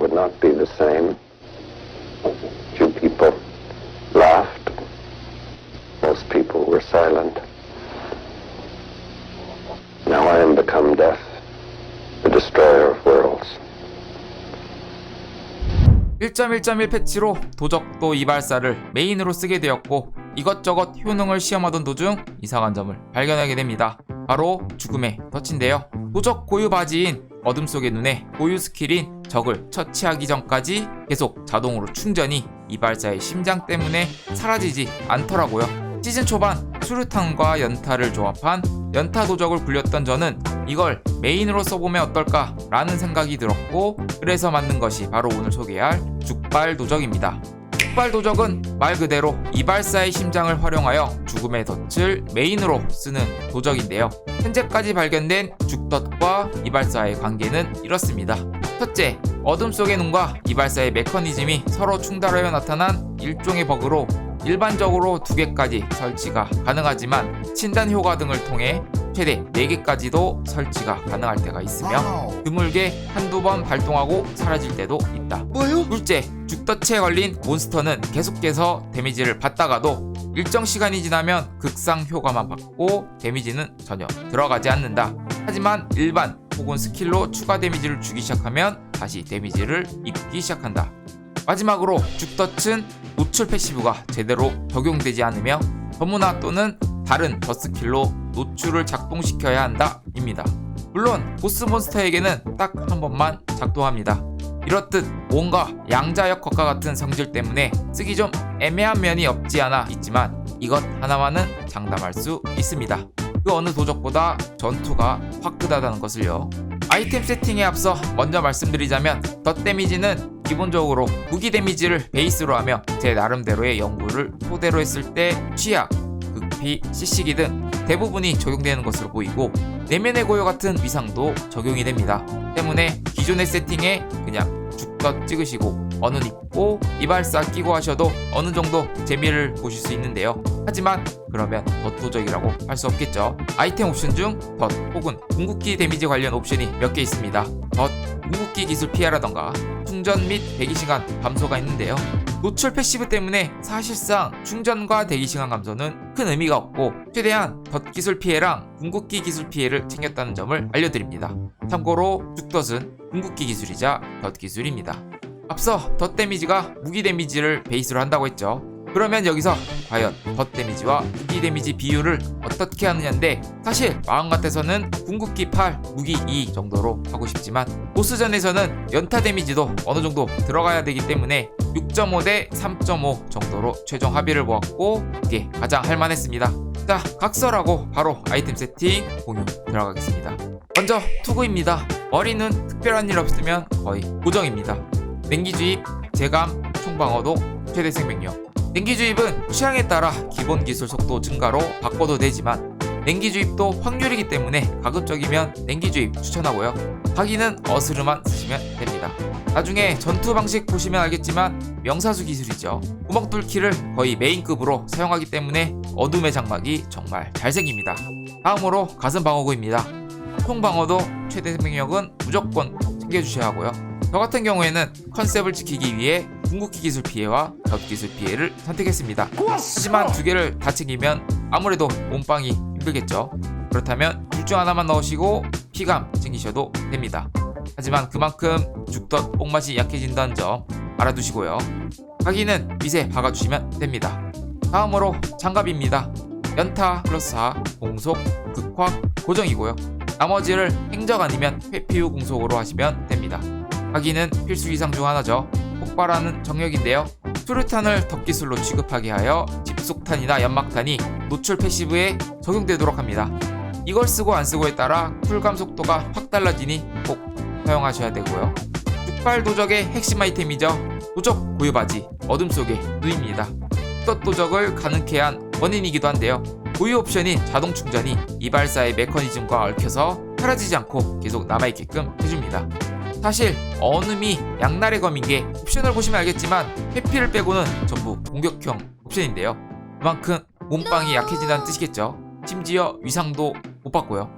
would not be the same. Few people laughed. Most people were silent. Now I am become death, the destroyer of worlds. 1.1.1 패치로 도적도 이발사를 메인으로 쓰게 되었고 이것저것 효능을 시험하던 도중 이상한 점을 발견하게 됩니다. 바로 죽음의 덫인데요. 도적 고유 바지인 어둠 속의 눈에 고유 스킬인 적을 처치하기 전까지 계속 자동으로 충전이 이발사의 심장 때문에 사라지지 않더라고요. 시즌 초반 수류탄과 연타를 조합한 연타 도적을 굴렸던 저는 이걸 메인으로 써보면 어떨까 라는 생각이 들었고 그래서 만든 것이 바로 오늘 소개할 죽발 도적입니다. 죽발 도적은 말 그대로 이발사의 심장을 활용하여 죽음의 덫을 메인으로 쓰는 도적인데요. 현재까지 발견된 죽덫과 이발사의 관계는 이렇습니다. 첫째, 어둠 속의 눈과 이발사의 메커니즘이 서로 충돌하여 나타난 일종의 버그로 일반적으로 두 개까지 설치가 가능하지만 진단 효과 등을 통해 최대 4개까지도 설치가 가능할 때가 있으며 드물게 한두 번 발동하고 사라질 때도 있다. 뭐요? 둘째, 죽덫에 걸린 몬스터는 계속해서 데미지를 받다가도 일정 시간이 지나면 극상 효과만 받고 데미지는 전혀 들어가지 않는다. 하지만 일반 혹은 스킬로 추가 데미지를 주기 시작하면 다시 데미지를 입기 시작한다. 마지막으로 죽덫은 노출 패시브가 제대로 적용되지 않으며 전문화 또는 다른 더 스킬로 노출을 작동시켜야 한다 입니다. 물론 보스 몬스터에게는 딱 한 번만 작동합니다. 이렇듯 뭔가 양자역 겉과 같은 성질 때문에 쓰기 좀 애매한 면이 없지 않아 있지만 이것 하나만은 장담할 수 있습니다. 그 어느 도적보다 전투가 화끈하다는 것을요. 아이템 세팅에 앞서 먼저 말씀드리자면 덧 데미지는 기본적으로 무기 데미지를 베이스로 하며 제 나름대로의 연구를 토대로 했을 때 취약, 극피, CC기 등 대부분이 적용되는 것으로 보이고 내면의 고요 같은 위상도 적용이 됩니다. 때문에 기존의 세팅에 그냥 죽덧 찍으시고 어느 입고 이발사 끼고 하셔도 어느 정도 재미를 보실 수 있는데요. 하지만 그러면 덧도적이라고 할 수 없겠죠. 아이템 옵션 중 덧 혹은 궁극기 데미지 관련 옵션이 몇 개 있습니다. 덧, 궁극기 기술 피해라던가 충전 및 대기 시간 감소가 있는데요. 노출 패시브 때문에 사실상 충전과 대기 시간 감소는 큰 의미가 없고 최대한 덧 기술 피해랑 궁극기 기술 피해를 챙겼다는 점을 알려드립니다. 참고로 죽덧은 궁극기 기술이자 덧 기술입니다. 앞서 덧 데미지가 무기 데미지를 베이스로 한다고 했죠. 그러면 여기서 과연 덧 데미지와 무기 데미지 비율을 어떻게 하느냐인데 사실 마음 같아서는 궁극기 8, 무기 2 정도로 하고 싶지만 보스전에서는 연타 데미지도 어느 정도 들어가야 되기 때문에 6.5 대 3.5 정도로 최종 합의를 보았고 이게 가장 할만했습니다. 자 각설하고 바로 아이템 세팅 공유 들어가겠습니다. 먼저 투구입니다. 머리는 특별한 일 없으면 거의 고정입니다. 냉기 주입, 제감, 총방어도, 최대 생명력. 냉기 주입은 취향에 따라 기본 기술 속도 증가로 바꿔도 되지만 냉기 주입도 확률이기 때문에 가급적이면 냉기 주입 추천하고요. 하기는 어스름만 쓰시면 됩니다. 나중에 전투 방식 보시면 알겠지만 명사수 기술이죠. 구멍 뚫기를 거의 메인급으로 사용하기 때문에 어둠의 장막이 정말 잘생깁니다. 다음으로 가슴 방어구입니다. 총 방어도 최대 생명력은 무조건 챙겨주셔야 하고요. 저 같은 경우에는 컨셉을 지키기 위해 궁극기 기술 피해와 덧 기술 피해를 선택했습니다. 하지만 두 개를 다 챙기면 아무래도 몸빵이 힘들겠죠. 그렇다면 둘 중 하나만 넣으시고 피감 챙기셔도 됩니다. 하지만 그만큼 죽덧 뽕맛이 약해진다는 점 알아두시고요. 가기는 밑에 박아주시면 됩니다. 다음으로 장갑입니다. 연타 플러스 4, 공속, 극확, 고정이고요. 나머지를 행적 아니면 회피 후 공속으로 하시면 됩니다. 하기는 필수 이상 중 하나죠. 폭발하는 정력인데요. 수류탄을 덕기술로 취급하게 하여 집속탄이나 연막탄이 노출 패시브에 적용되도록 합니다. 이걸 쓰고 안 쓰고에 따라 쿨감 속도가 확 달라지니 꼭 사용하셔야 되고요. 죽발 도적의 핵심 아이템이죠. 도적 고유 바지 어둠 속의 눈입니다. 떴 도적을 가능케 한 원인이기도 한데요. 고유 옵션인 자동 충전이 이발사의 메커니즘과 얽혀서 사라지지 않고 계속 남아있게끔 해줍니다. 사실 어둠이 양날의 검인 게 옵션을 보시면 알겠지만 회피를 빼고는 전부 공격형 옵션인데요. 그만큼 몸빵이 약해진다는 뜻이겠죠. 심지어 위상도 못 받고요.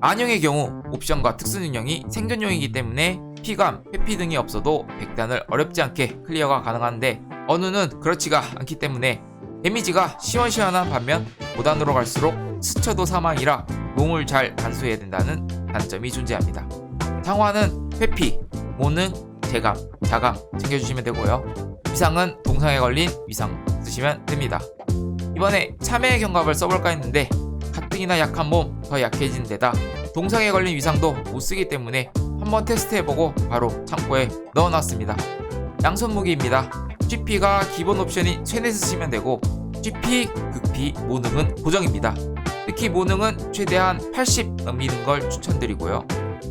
안형의 경우 옵션과 특수 능력이 생존용이기 때문에 피감, 회피 등이 없어도 100단을 어렵지 않게 클리어가 가능한데 어느는 그렇지가 않기 때문에 데미지가 시원시원한 반면 5단으로 갈수록 스쳐도 사망이라 용을 잘 간수해야 된다는 단점이 존재합니다. 장화는 회피, 모능, 재감, 자감 챙겨주시면 되고요. 위상은 동상에 걸린 위상 쓰시면 됩니다. 이번에 참외의 경갑을 써볼까 했는데 가뜩이나 약한 몸 더 약해진 데다 동상에 걸린 위상도 못 쓰기 때문에 한번 테스트해보고 바로 창고에 넣어놨습니다. 양손 무기입니다. GP가 기본 옵션이 최대 쓰시면 되고 GP, 극피, 모능은 고정입니다. 특히 모능은 최대한 80 넘기는 걸 추천드리고요.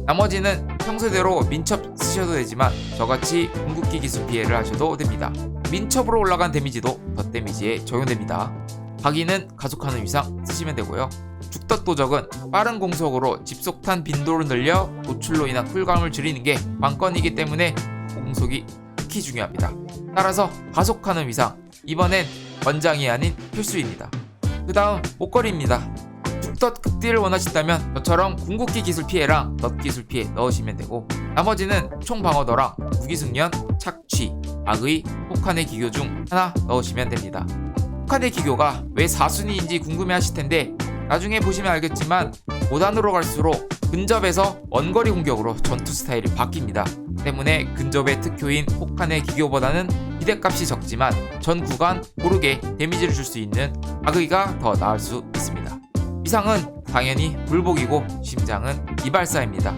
나머지는 평소대로 민첩 쓰셔도 되지만 저같이 궁극기 기술 피해를 하셔도 됩니다. 민첩으로 올라간 데미지도 덧 데미지에 적용됩니다. 각인은 가속하는 위상 쓰시면 되고요. 죽덧 도적은 빠른 공속으로 집속탄 빈도를 늘려 노출로 인한 쿨감을 줄이는 게 관건이기 때문에 공속이 특히 중요합니다. 따라서 가속하는 위상 이번엔 권장이 아닌 필수입니다. 그 다음 목걸이입니다. 급딜을 원하신다면 저처럼 궁극기 기술 피해랑 덧 기술 피해 넣으시면 되고 나머지는 총 방어도랑 무기 승련, 착취, 악의, 혹한의 기교 중 하나 넣으시면 됩니다. 혹한의 기교가 왜 4순위인지 궁금해 하실 텐데 나중에 보시면 알겠지만 5단으로 갈수록 근접에서 원거리 공격으로 전투 스타일이 바뀝니다. 때문에 근접의 특효인 혹한의 기교보다는 비대값이 적지만 전 구간 고르게 데미지를 줄 수 있는 악의가 더 나을 수 있습니다. 이상은 당연히 불복이고 심장은 이발사입니다.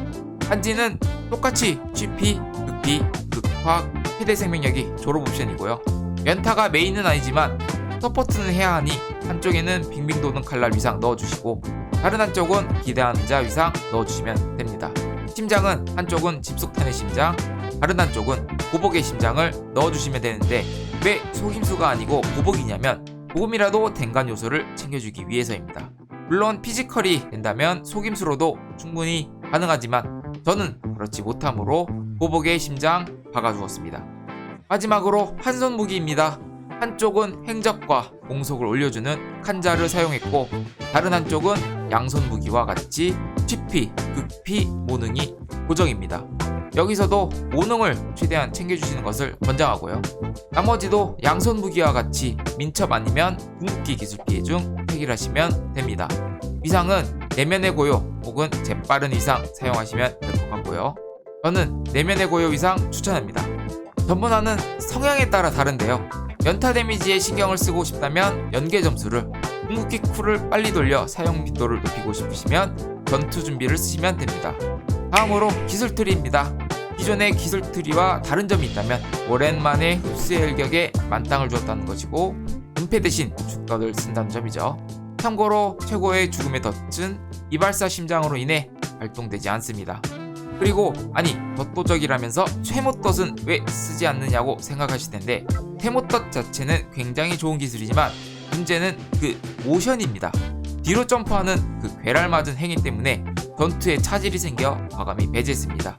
한지는 똑같이 GP, 극피, 극화, 최대 생명력이 졸업 옵션이고요. 연타가 메인은 아니지만 서포트는 해야 하니 한쪽에는 빙빙 도는 칼날 위상 넣어주시고 다른 한쪽은 기대하는 자 위상 넣어주시면 됩니다. 심장은 한쪽은 집속탄의 심장, 다른 한쪽은 보복의 심장을 넣어주시면 되는데 왜 속임수가 아니고 보복이냐면 조금이라도 댕간 요소를 챙겨주기 위해서입니다. 물론 피지컬이 된다면 속임수로도 충분히 가능하지만 저는 그렇지 못하므로 보복의 심장 박아주었습니다. 마지막으로 한손 무기입니다. 한쪽은 행적과 공속을 올려주는 칸자를 사용했고 다른 한쪽은 양손 무기와 같이 GP, 극피, 모능이 고정입니다. 여기서도 모능을 최대한 챙겨주시는 것을 권장하고요. 나머지도 양손 무기와 같이 민첩 아니면 궁극기 기술 피해 중 해결하시면 됩니다. 위상은 내면의 고요 혹은 재빠른 위상 사용하시면 될 것 같고요. 저는 내면의 고요 위상 추천합니다. 전문화는 성향에 따라 다른데요. 연타 데미지에 신경을 쓰고 싶다면 연계 점수를 궁극기 쿨을 빨리 돌려 사용 빈도를 높이고 싶으시면 전투 준비를 쓰시면 됩니다. 다음으로 기술 트리입니다. 기존의 기술 트리와 다른 점이 있다면 오랜만에 흡수의 일격에 만땅을 주었다는 것이고 은폐 대신 죽덧을 쓴다는 점이죠. 참고로 최고의 죽음의 덫은 이발사 심장으로 인해 발동되지 않습니다. 그리고 아니 덧도적이라면서 최모덫은 왜 쓰지 않느냐고 생각하실 텐데 태모덫 자체는 굉장히 좋은 기술이지만 문제는 그 모션입니다. 뒤로 점프하는 그 괴랄 맞은 행위 때문에 전투에 차질이 생겨 과감히 배제했습니다.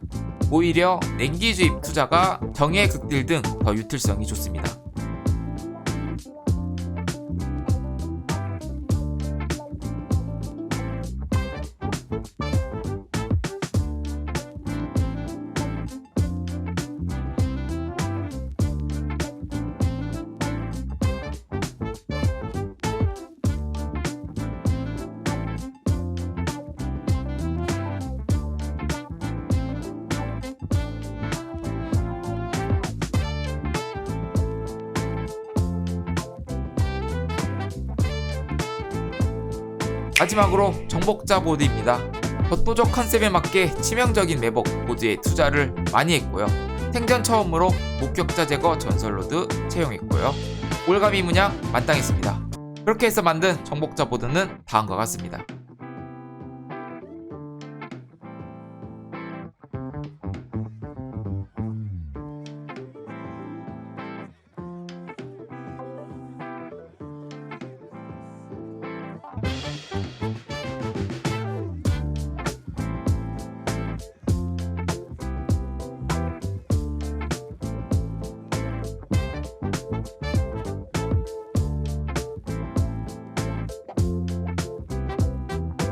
오히려 냉기 주입 투자가 정예 극딜 등 더 유틸성이 좋습니다. 마지막으로 정복자 보드입니다. 덧도적 컨셉에 맞게 치명적인 매복 보드에 투자를 많이 했고요. 생전 처음으로 목격자 제거 전설로드 채용했고요. 올가미 문양 만땅했습니다. 그렇게 해서 만든 정복자 보드는 다음과 같습니다.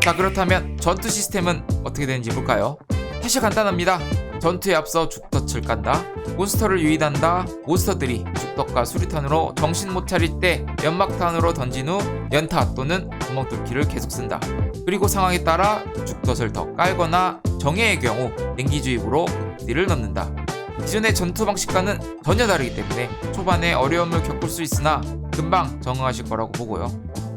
자 그렇다면 전투 시스템은 어떻게 되는지 볼까요? 사실 간단합니다. 전투에 앞서 죽덫을 깐다. 몬스터를 유인한다. 몬스터들이 죽덫과 수류탄으로 정신 못 차릴 때 연막탄으로 던진 후 연타 또는 구멍 뚫기를 계속 쓴다. 그리고 상황에 따라 죽덫을 더 깔거나 정예의 경우 냉기주입으로 극딜을 넣는다. 기존의 전투 방식과는 전혀 다르기 때문에 초반에 어려움을 겪을 수 있으나 금방 적응하실 거라고 보고요.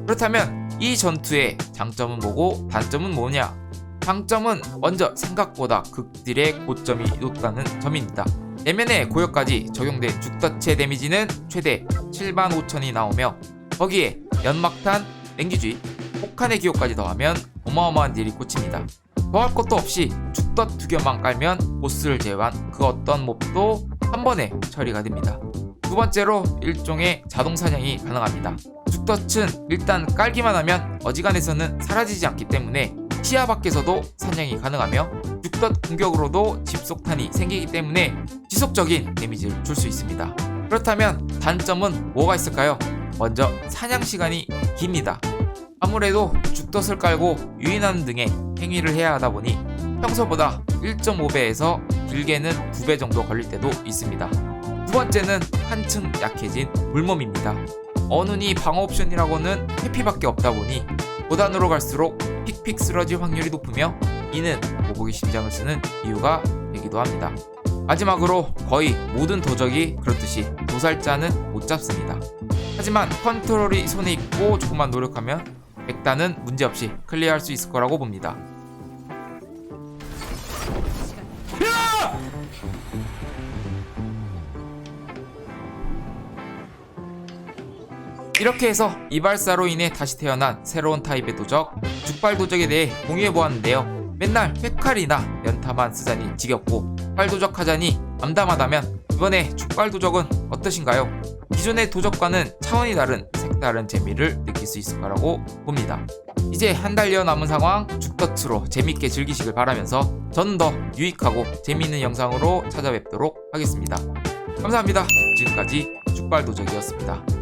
그렇다면 이 전투의 장점은 뭐고 단점은 뭐냐? 장점은 먼저 생각보다 극딜의 고점이 높다는 점입니다. 내면의 고역까지 적용된 죽덫의 데미지는 최대 7만 5천이 나오며 거기에 연막탄, 냉기주의, 폭탄의 기호까지 더하면 어마어마한 딜이 꽂힙니다. 더할 것도 없이 죽덫 두 개만 깔면 보스를 제외한 그 어떤 몹도 한 번에 처리가 됩니다. 두 번째로 일종의 자동 사냥이 가능합니다. 죽덫은 일단 깔기만 하면 어지간해서는 사라지지 않기 때문에 시야 밖에서도 사냥이 가능하며 죽덫 공격으로도 집속탄이 생기기 때문에 지속적인 데미지를 줄 수 있습니다. 그렇다면 단점은 뭐가 있을까요? 먼저 사냥 시간이 깁니다. 아무래도 죽덫을 깔고 유인하는 등의 행위를 해야 하다 보니 평소보다 1.5배에서 길게는 2배 정도 걸릴 때도 있습니다. 두 번째는 한층 약해진 물몸입니다. 어눈이 방어 옵션이라고는 회피밖에 없다 보니 고단으로 갈수록 픽픽 쓰러질 확률이 높으며 이는 모보기 심장을 쓰는 이유가 되기도 합니다. 마지막으로 거의 모든 도적이 그렇듯이 도살자는 못 잡습니다. 하지만 컨트롤이 손에 있고 조금만 노력하면 백단은 문제없이 클리어할 수 있을 거라고 봅니다. 이렇게 해서 이발사로 인해 다시 태어난 새로운 타입의 도적 죽발 도적에 대해 공유해 보았는데요. 맨날 회칼이나 연타만 쓰자니 지겹고 빨도적 하자니 암담하다면 이번에 죽발 도적은 어떠신가요? 기존의 도적과는 차원이 다른 색다른 재미를 느낄 수 있을 거라고 봅니다. 이제 한 달여 남은 상황 죽덫으로 재밌게 즐기시길 바라면서 저는 더 유익하고 재미있는 영상으로 찾아뵙도록 하겠습니다. 감사합니다. 지금까지 죽발 도적이었습니다.